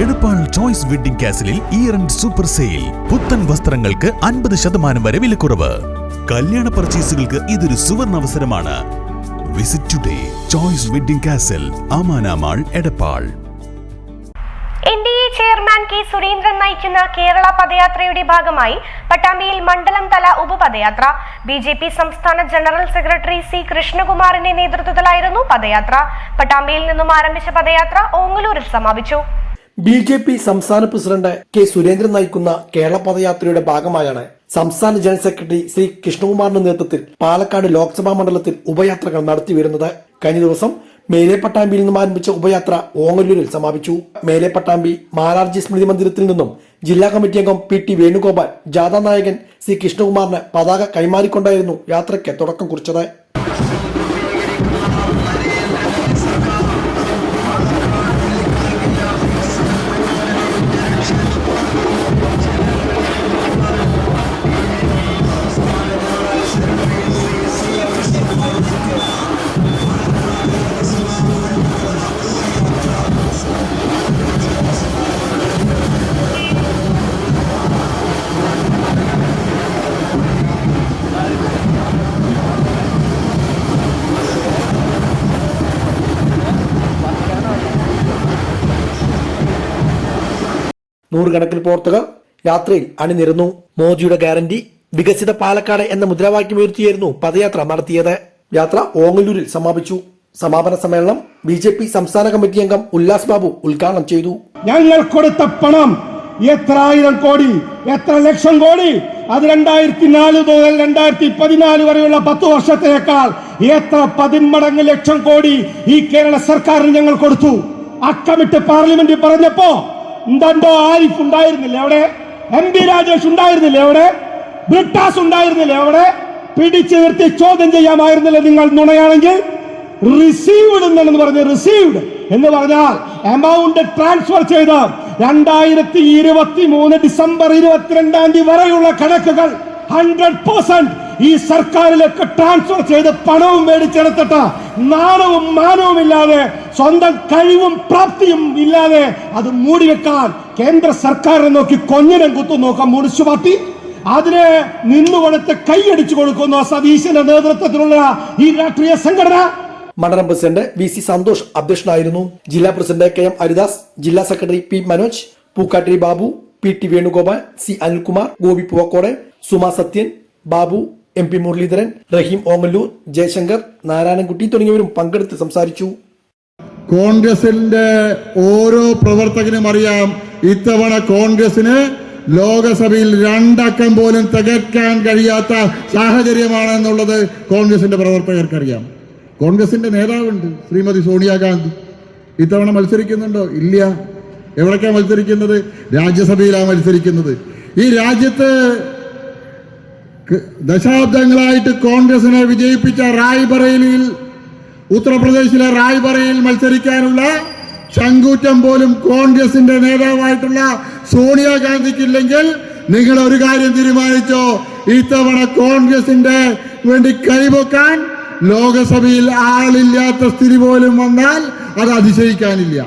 Edappal Choice Wedding കാസിലിൽ year and super sale. പുത്തൻ വസ്ത്രങ്ങൾക്ക് അൻപത് ശതമാനം വരെ വിലക്കുറവ്. കല്യാണ പർച്ചേസുകൾക്ക് ഇതൊരു സുവർണ അവസരമാണ്. Visit today Choice Wedding Castle Amana Mall Edappal. Chairman K Surendran നയിക്കുന്ന കേരള പദയാത്രയുടെ ഭാഗമായി പട്ടാമ്പിയിൽ മണ്ഡലം തല ഉപപദയാത്ര. ബി ജെ പി സംസ്ഥാന ജനറൽ സെക്രട്ടറി സി കൃഷ്ണകുമാറിന്റെ നേതൃത്വത്തിലായിരുന്നു പദയാത്ര. പട്ടാമ്പിയിൽ നിന്നും ആരംഭിച്ച പദയാത്ര ഓങ്ങലൂരിൽ സമാപിച്ചു. ബി ജെ പി സംസ്ഥാന പ്രസിഡന്റ് കെ സുരേന്ദ്രൻ നയിക്കുന്ന കേരള പദയാത്രയുടെ ഭാഗമായാണ് സംസ്ഥാന ജനറൽ സെക്രട്ടറി ശ്രീ കൃഷ്ണകുമാറിന്റെ നേതൃത്വത്തിൽ പാലക്കാട് ലോക്സഭാ മണ്ഡലത്തിൽ ഉപയാത്രകൾ നടത്തിവരുന്നത് കഴിഞ്ഞ ദിവസം മേലേപ്പട്ടാമ്പിയിൽ നിന്നും ആരംഭിച്ച ഉപയാത്ര ഓങ്ങല്ലൂരിൽ സമാപിച്ചു. മേലേപ്പട്ടാമ്പി പട്ടാമ്പി മാരാർജി സ്മൃതി മന്ദിരത്തിൽ നിന്നും ജില്ലാ കമ്മിറ്റി അംഗം പി ടി വേണുഗോപാൽ ജാഥാ നായകൻ സി കൃഷ്ണകുമാറിന് പതാക കൈമാറിക്കൊണ്ടായിരുന്നു യാത്രയ്ക്ക് തുടക്കം കുറിച്ചത്. നൂറുകണക്കിന് പ്രവർത്തകർ യാത്രയിൽ അണിനിരന്നു. മോദിയുടെ ഗ്യാരണ്ടി വികസിത പാലക്കാട് എന്ന മുദ്രാവാക്യം ഉയർത്തിയായിരുന്നു പദയാത്ര നടത്തിയത്. യാത്ര ഓങ്ങല്ലൂരിൽ സമാപിച്ചു. സമാപന സമ്മേളനം ബി ജെ പി സംസ്ഥാന കമ്മിറ്റി അംഗം ഉല്ലാസ് ബാബു ഉദ്ഘാടനം ചെയ്തു. ഞങ്ങൾ കൊടുത്ത പണം എത്ര ആയിരം കോടി എത്ര ലക്ഷം കോടി? അത് രണ്ടായിരത്തി നാല് മുതൽ രണ്ടായിരത്തി പതിനാല് വരെയുള്ള പത്ത് വർഷത്തേക്കാൾ എത്ര പതിന്മടങ്ങ് ലക്ഷം കോടി ഈ കേരള സർക്കാരിന് ഞങ്ങൾ കൊടുത്തു? അക്കമിട്ട് പാർലമെന്റിൽ പറഞ്ഞപ്പോ എന്തോ ആരിഫ് ഉണ്ടായിരുന്നില്ല അവിടെ എം ബി രാജേഷ് ഉണ്ടായിരുന്നില്ല അവിടെ ബ്രിട്ടാസ് ഉണ്ടായിരുന്നില്ല അവിടെ പിടിച്ചു നിർത്തി ചോദ്യം ചെയ്യാമായിരുന്നില്ല നിങ്ങൾ നുണയാണെങ്കിൽ. റിസീവ്ഡ് എന്നു പറഞ്ഞ് റിസീവ്ഡ് എന്ന് പറഞ്ഞാൽ എമൗണ്ട് ട്രാൻസ്ഫർ ചെയ്ത് രണ്ടായിരത്തി ഇരുപത്തി മൂന്ന് ഡിസംബർ ഇരുപത്തിരണ്ടാം തീയതി വരെയുള്ള കണക്കുകൾ ഹൺഡ്രഡ് പെർസെന്റ് ഈ സർക്കാരിലേക്ക് ട്രാൻസ്ഫർ ചെയ്ത് പണവും മേടിച്ചെടുത്തിട്ട് നാണവും മാനവും ഇല്ലാതെ സ്വന്തം കഴിവും പ്രാപ്തിയും ഇല്ലാതെ അത് മൂടിവെക്കാൻ കേന്ദ്ര സർക്കാരിനെ നോക്കി കൊഞ്ഞനം കുത്തു നോക്കാം പാർട്ടി. അതിനെ നിന്നുകൊടുത്ത് കൈയടിച്ചു കൊടുക്കുന്ന സതീശന്റെ നേതൃത്വത്തിലുള്ള ഈ രാഷ്ട്രീയ സംഘടന. മണ്ഡലം പ്രസിഡന്റ് വി സി സന്തോഷ് അധ്യക്ഷനായിരുന്നു. ജില്ലാ പ്രസിഡന്റ് കെ എം ഹരിദാസ് ജില്ലാ secretary P Manoj Pookkattiri Babu P T Venugopal C Anilkumar Gopi Poovakkode Suma Sathyan Babu M P Muraleedharan Rahim Ongallur Jayashankar Narayanankutty തുടങ്ങിയവരും പങ്കെടുത്ത് സംസാരിച്ചു. കോൺഗ്രസിന്റെ ഓരോ പ്രവർത്തകനും അറിയാം ഇത്തവണ കോൺഗ്രസിന് ലോകസഭയിൽ രണ്ടക്കം പോലും തികയ്ക്കാൻ കഴിയാത്ത സാഹചര്യമാണെന്നുള്ളത് കോൺഗ്രസിന്റെ പ്രവർത്തകർക്കറിയാം. കോൺഗ്രസിന്റെ നേതാവുണ്ട് ശ്രീമതി സോണിയാഗാന്ധി. ഇത്തവണ മത്സരിക്കുന്നുണ്ടോ? ഇല്ല. എവിടേക്കാണ് മത്സരിക്കുന്നത്? രാജ്യസഭയിലാണ് മത്സരിക്കുന്നത്. ഈ രാജ്യത്ത് ദശാബ്ദങ്ങളായിട്ട് കോൺഗ്രസിനെ വിജയിപ്പിച്ച റായ്ബറേലിയിൽ ഉത്തർപ്രദേശിലെ റായ്ബറയിൽ മത്സരിക്കാനുള്ള ചങ്കൂറ്റം പോലും കോൺഗ്രസിന്റെ നേതാവായിട്ടുള്ള സോണിയാഗാന്ധിക്കില്ലെങ്കിൽ നിങ്ങൾ ഒരു കാര്യം തീരുമാനിച്ചോ? ഇത്തവണ കോൺഗ്രസിന്റെ വേണ്ടി കൈവക്കാൻ ലോകസഭയിൽ ആളില്ലാത്ത സ്ഥിതി പോലും വന്നാൽ അത് അതിശയിക്കാനില്ല.